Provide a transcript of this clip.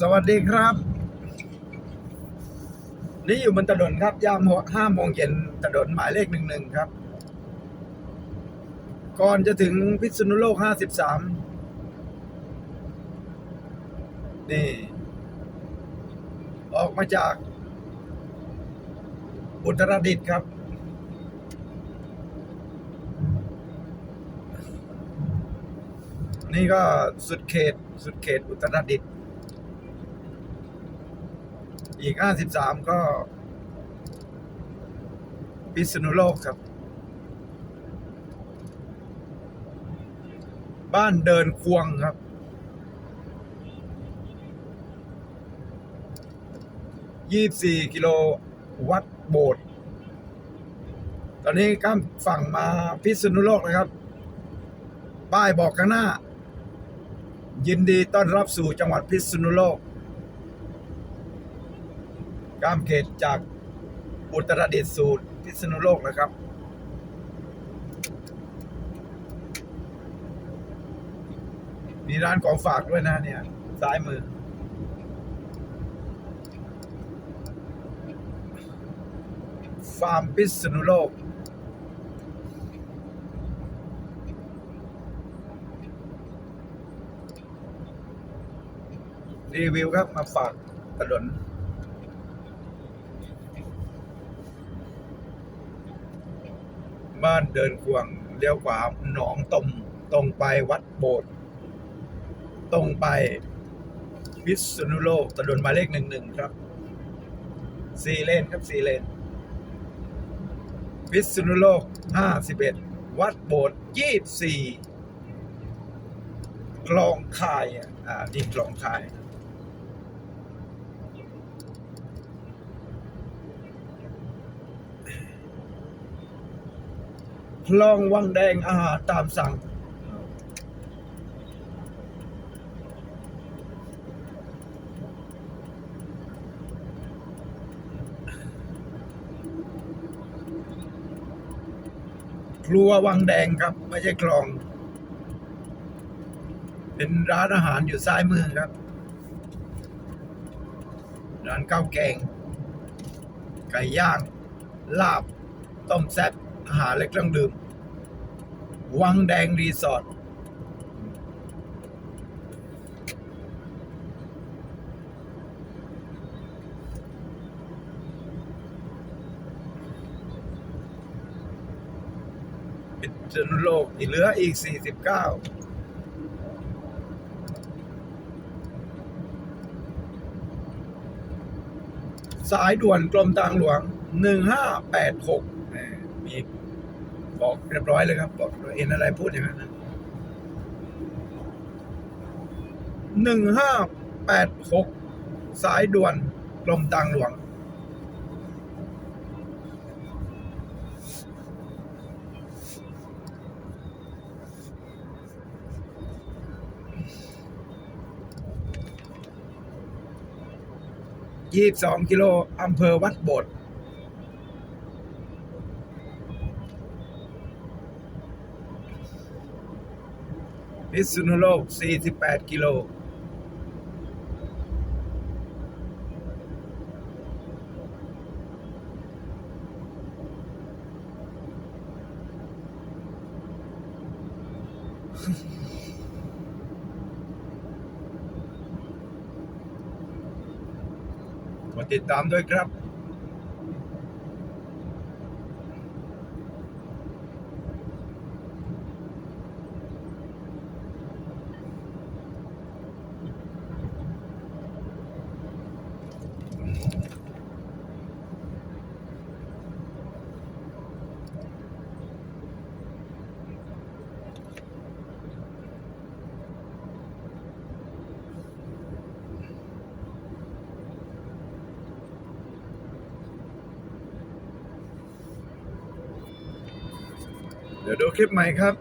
สวัสดีครับ นี่อยู่บนถนนครับ ยามห้าโมงเย็นถนนหมายเลขหนึ่งหนึ่งครับ ก่อนจะถึงพิษณุโลกห้าสิบสามนี่ ออกมาจาก อุตรดิตถ์ครับนี่ก็สุดเขต สุดเขตอุตรดิตถ์ อีก53ก็ พิษณุโลกครับ บ้านเดินควงครับ24กิโลวัดโบสถ์ตอนนี้ข้ามฝั่งมาพิษณุโลกนะครับ ป้ายบอกข้างหน้า ยินดีต้อนรับสู่จังหวัดพิษณุโลก ข้ามเขตจากอุตรดิตถ์สู่พิษณุโลกนะครับ มีร้านของฝากด้วยนะเนี่ย ซ้ายมือ ฟาร์มพิษณุโลกรีวิวครับมาฝากถนน บ้านเดินควงเลี้ยวขวาหนองตมตรงไปวัดโบสถ์ตรงไปพิษณุโลกถนนหมายเลขหนึ่งหนึ่งครับสี่เลนครับสี่เลนพิษณุโลกห้าสิบเอ็ดวัดโบสถ์ยี่สี่คลองคายอะอ่านี่คลองคาย คลองวังแดงอาหารตามสั่ง ครัววังแดงครับ ไม่ใช่คลอง เป็นร้านอาหารอยู่ซ้ายมือครับ ร้านข้าวแกง ไก่ย่าง ลาบ ต้มแซ่บ อาหารและเครื่องดื่ม วังแดงรีสอร์ทพิษณุโลกอีกเหลืออีก 49สายด่วนกรมทางหลวง 1586 มีบอกเรียบร้อยเลยครับ บอกเห็นอะไรพูดอย่างนั้นหนะ1586สายด่วนกรมทางหลวง ยี่สิบสองกิโลอำเภอวัดโบด พิษณุโลกสี่สิบแปดกิโลกดติดตามด้วยครับ เดี๋ยวดูคลิปใหม่ครับ